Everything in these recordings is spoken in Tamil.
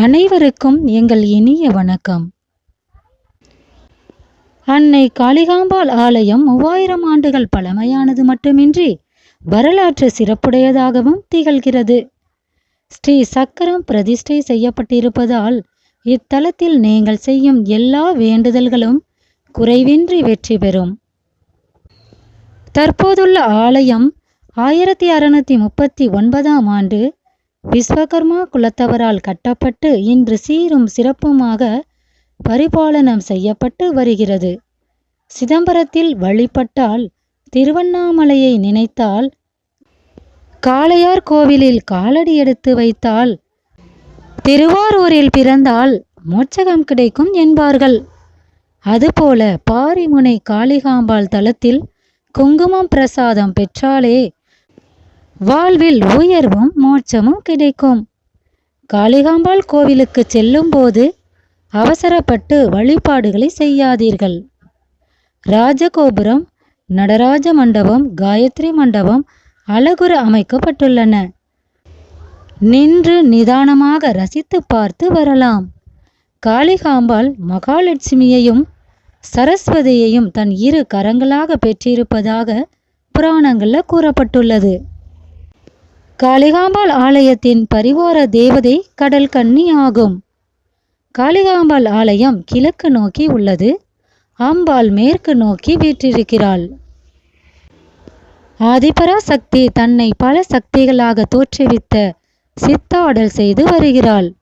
அனைவருக்கும் எங்கள் இனிய வணக்கம். அன்னை காளிகாம்பாள் ஆலயம் மூவாயிரம் ஆண்டுகள் பழமையானது மட்டுமின்றி வரலாற்று சிறப்புடையதாகவும் திகழ்கிறது. ஸ்ரீ சக்கரம் பிரதிஷ்டை செய்யப்பட்டிருப்பதால் இத்தலத்தில் நீங்கள் செய்யும் எல்லா வேண்டுதல்களும் குறைவின்றி வெற்றி பெறும். தற்போதுள்ள ஆலயம் ஆயிரத்தி அறுநூத்தி முப்பத்தி ஒன்பதாம் ஆண்டு விஸ்வகர்மா குலத்தவரால் கட்டப்பட்டு இன்று சீரும் சிறப்புமாக பரிபாலனம் செய்யப்பட்டு வருகிறது. சிதம்பரத்தில் வழிபட்டால் திருவண்ணாமலையை நினைத்தால் காளையார் கோவிலில் காலடி எடுத்து வைத்தால் திருவாரூரில் பிறந்தால் மோட்சகம் கிடைக்கும் என்பார்கள். அதுபோல பாரிமுனை காளிகாம்பாள் தலத்தில் குங்குமம் பிரசாதம் பெற்றாலே வாழ்வில் உயர்வும் மோட்சமும் கிடைக்கும். காளிகாம்பாள் கோவிலுக்கு செல்லும்போது அவசரப்பட்டு வழிபாடுகளை செய்யாதீர்கள். ராஜகோபுரம் நடராஜ மண்டபம் காயத்ரி மண்டபம் அழகுற அமைக்கப்பட்டுள்ளன. நின்று நிதானமாக ரசித்து பார்த்து வரலாம். காளிகாம்பாள் மகாலட்சுமியையும் சரஸ்வதியையும் தன் இரு கரங்களாக பெற்றிருப்பதாக புராணங்களில் கூறப்பட்டுள்ளது. காளிகாம்பாள் ஆலயத்தின் பரிவார தேவதை கடல் கன்னி ஆகும். காளிகாம்பாள் ஆலயம் கிழக்கு நோக்கி உள்ளது. அம்பாள் மேற்கு நோக்கி வீற்றிருக்கிறாள். ஆதிபராசக்தி தன்னை பல சக்திகளாக தோற்றுவித்த சித்தாடல் செய்து வருகிறாள்.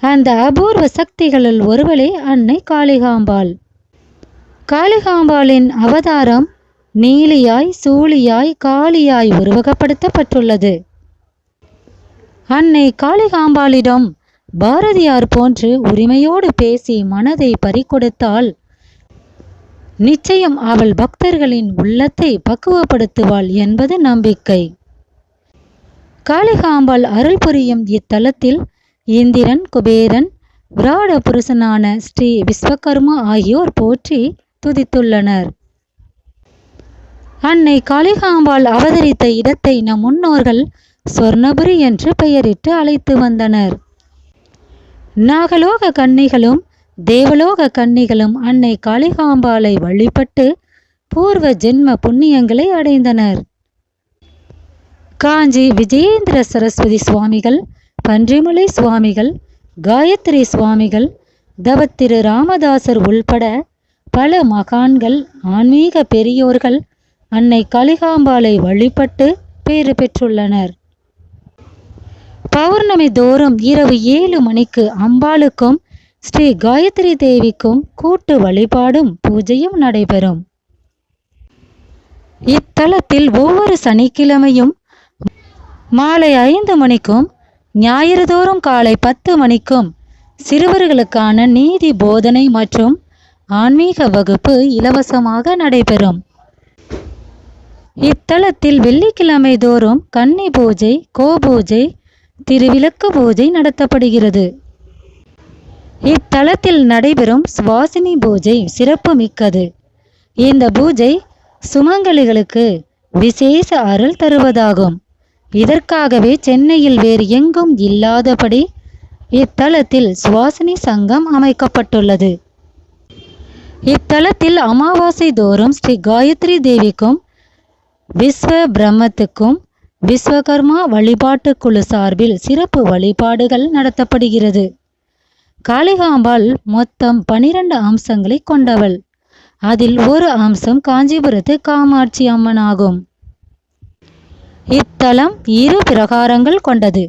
அந்த அபூர்வ சக்திகளுள் ஒருவளே அன்னை காளிகாம்பாள். காளிகாம்பாளின் அவதாரம் நீலியாய் சூழியாய் காளியாய் உருவகப்படுத்தப்பட்டுள்ளது. அன்னை காளிகாம்பாளிடம் பாரதியார் போன்று உரிமையோடு பேசி மனதை பறிகொடுத்தால் நிச்சயம் அவள் பக்தர்களின் உள்ளத்தை பக்குவப்படுத்துவாள் என்பது நம்பிக்கை. காளிகாம்பாள் அருள் புரியும் இத்தலத்தில் இந்திரன் குபேரன் விராட புருஷனான ஸ்ரீ விஸ்வகர்மா ஆகியோர் போற்றி துதித்துள்ளனர். அன்னை காளிகாம்பாள் அவதரித்த இடத்தை நம் முன்னோர்கள் சொர்ணபுரி என்று பெயரிட்டு அழைத்து வந்தனர். நாகலோக கன்னிகளும் தேவலோக கன்னிகளும் அன்னை காளிகாம்பாளை வழிபட்டு பூர்வ ஜென்ம புண்ணியங்களை அடைந்தனர். காஞ்சி விஜயேந்திர சரஸ்வதி சுவாமிகள் பன்றிமலை சுவாமிகள் காயத்ரி சுவாமிகள் தவத்திரு ராமதாசர் உள்பட பல மகான்கள் ஆன்மீக பெரியோர்கள் அன்னை கலிகாம்பாளை வழிபட்டு பேறு பெற்றுள்ளனர். பௌர்ணமி தோறும் இரவு ஏழு மணிக்கு அம்பாளுக்கும் ஸ்ரீ காயத்ரி தேவிக்கும் கூட்டு வழிபாடும் பூஜையும் நடைபெறும். இத்தலத்தில் ஒவ்வொரு சனிக்கிழமையும் மாலை ஐந்து மணிக்கும் ஞாயிறு தோறும் காலை பத்து மணிக்கும் சிறுவர்களுக்கான நீதி போதனை மற்றும் ஆன்மீக வகுப்பு இலவசமாக நடைபெறும். இத்தலத்தில் வெள்ளிக்கிழமை தோறும் கன்னி பூஜை கோபூஜை திருவிளக்கு பூஜை நடத்தப்படுகிறது. இத்தலத்தில் நடைபெறும் சுவாசினி பூஜை சிறப்பு மிக்கது. இந்த பூஜை சுமங்கலிகளுக்கு விசேஷ அருள் தருவதாகும். இதற்காகவே சென்னையில் வேறு எங்கும் இல்லாதபடி இத்தலத்தில் சுவாசினி சங்கம் அமைக்கப்பட்டுள்ளது. இத்தலத்தில் அமாவாசை தோறும் ஸ்ரீ காயத்ரி தேவிக்கும் விஸ்வ பிரம்மத்துக்கும் விஸ்வகர்மா வழிபாட்டு குழு சார்பில் சிறப்பு வழிபாடுகள் நடத்தப்படுகிறது. காளிகாம்பாள் மொத்தம் பனிரெண்டு அம்சங்களை கொண்டவள். அதில் ஒரு அம்சம் காஞ்சிபுரத்து காமாட்சி அம்மன் ஆகும். இத்தலம் இரு பிரகாரங்கள் கொண்டது.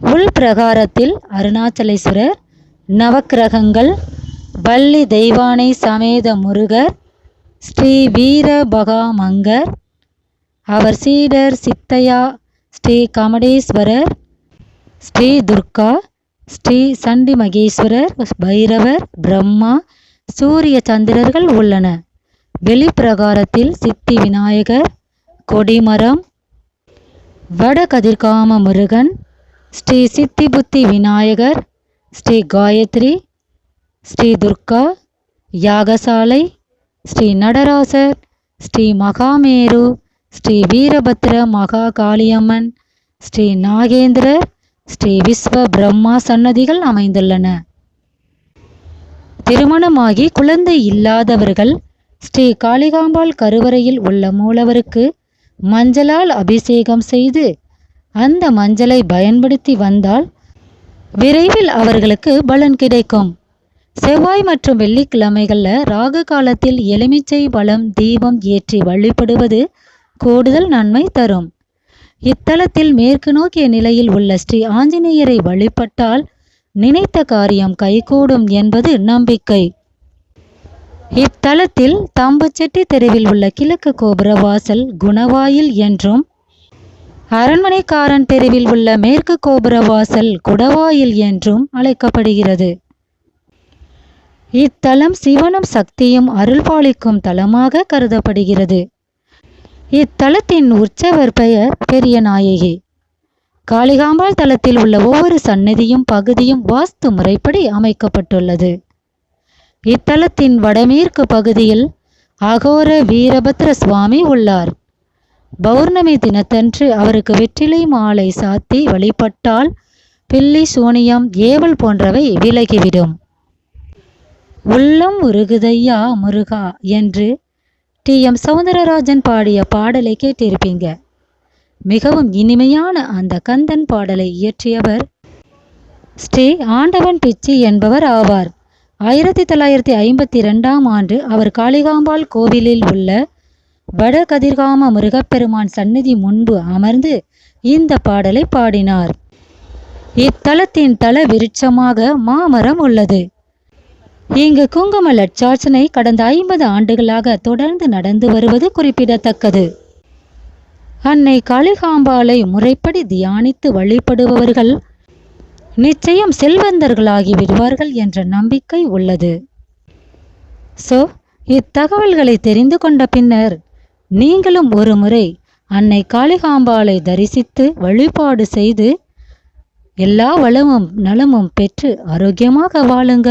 உள் பிரகாரத்தில் அருணாச்சலேஸ்வரர் நவக்கிரகங்கள் வள்ளி தெய்வானை சமேத முருகர் ஸ்ரீ வீர பகாமங்கர் அவர் சீடர் சித்தையா ஸ்ரீ கமடேஸ்வரர் ஸ்ரீ துர்கா ஸ்ரீ சண்டி மகேஸ்வரர் பைரவர் பிரம்மா சூரிய சந்திரர்கள் உள்ளன. வெளிப்பிரகாரத்தில் சித்தி விநாயகர் கொடிமரம் வடகதிர்காம முருகன் ஸ்ரீ சித்தி புத்தி விநாயகர் ஸ்ரீ காயத்ரி ஸ்ரீ துர்கா யாகசாலை ஸ்ரீ நடராசர் ஸ்ரீ மகாமேரு ஸ்ரீ வீரபத்ர மகா காளியம்மன் ஸ்ரீ நாகேந்திரர் ஸ்ரீ விஸ்வ பிரம்மா சன்னதிகள் அமைந்துள்ளன. திருமணமாகி குழந்தை இல்லாதவர்கள் ஸ்ரீ காளிகாம்பாள் கருவறையில் உள்ள மூலவருக்கு மஞ்சளால் அபிஷேகம் செய்து அந்த மஞ்சளை பயன்படுத்தி வந்தால் விரைவில் அவர்களுக்கு பலன் கிடைக்கும். செவ்வாய் மற்றும் வெள்ளிக்கிழமைகளில் ராகு காலத்தில் எலுமிச்சை பலம் தீபம் ஏற்றி வழிபடுவது கூடுதல் நன்மை தரும். இத்தலத்தில் மேற்கு நோக்கிய நிலையில் உள்ள ஸ்ரீ ஆஞ்சநேயரை வழிபட்டால் நினைத்த காரியம் கைகூடும் என்பது நம்பிக்கை. இத்தலத்தில் தாம்பச்செட்டி தெருவில் உள்ள கிழக்கு கோபுர வாசல் குணவாயில் என்றும் அரண்மனைக்காரன் தெருவில் உள்ள மேற்கு கோபுர வாசல் குடவாயில் என்றும் அழைக்கப்படுகிறது. இத்தலம் சிவனும் சக்தியும் அருள்பாலிக்கும் தலமாக கருதப்படுகிறது. இத்தலத்தின் உற்சவர் பெயர் பெரிய நாயகி. காளிகாம்பாள் தலத்தில் உள்ள ஒவ்வொரு சன்னதியும் பகுதியும் வாஸ்து முறைப்படி அமைக்கப்பட்டுள்ளது. இத்தலத்தின் வடமேற்கு பகுதியில் அகோர வீரபத்ர சுவாமி உள்ளார். பௌர்ணமி தினத்தன்று அவருக்கு வெற்றிலை மாலை சாத்தி வழிபட்டால் பில்லி சூனியம் ஏவல் போன்றவை விலகிவிடும். உள்ளம் உருகுதையா முருகா என்று டி. எம். சவுந்தரராஜன் பாடிய பாடலை கேட்டிருப்பீங்க. மிகவும் இனிமையான அந்த கந்தன் பாடலை இயற்றியவர் ஸ்ரீ ஆண்டவன் பிச்சி என்பவர் ஆவார். ஆயிரத்தி தொள்ளாயிரத்தி ஐம்பத்தி ரெண்டாம் ஆண்டு அவர் காளிகாம்பாள் கோவிலில் உள்ள வட கதிர்காம முருகப்பெருமான் சந்நிதி முன்பு அமர்ந்து இந்த பாடலை பாடினார். இத்தலத்தின் தல விருட்சமாக மாமரம் உள்ளது. இங்கு குங்கும லட்சார்ச்சனை கடந்த ஐம்பது ஆண்டுகளாக தொடர்ந்து நடந்து வருவது குறிப்பிடத்தக்கது. அன்னை காளிகாம்பாளை முறைப்படி தியானித்து வழிபடுபவர்கள் நிச்சயம் செல்வந்தர்களாகி விடுவார்கள் என்ற நம்பிக்கை உள்ளது. சோ இத்தகவல்களை தெரிந்து கொண்ட பின்னர் நீங்களும் ஒரு முறை அன்னை காளிகாம்பாளை தரிசித்து வழிபாடு செய்து எல்லா வளமும் நலமும் பெற்று ஆரோக்கியமாக வாழுங்க.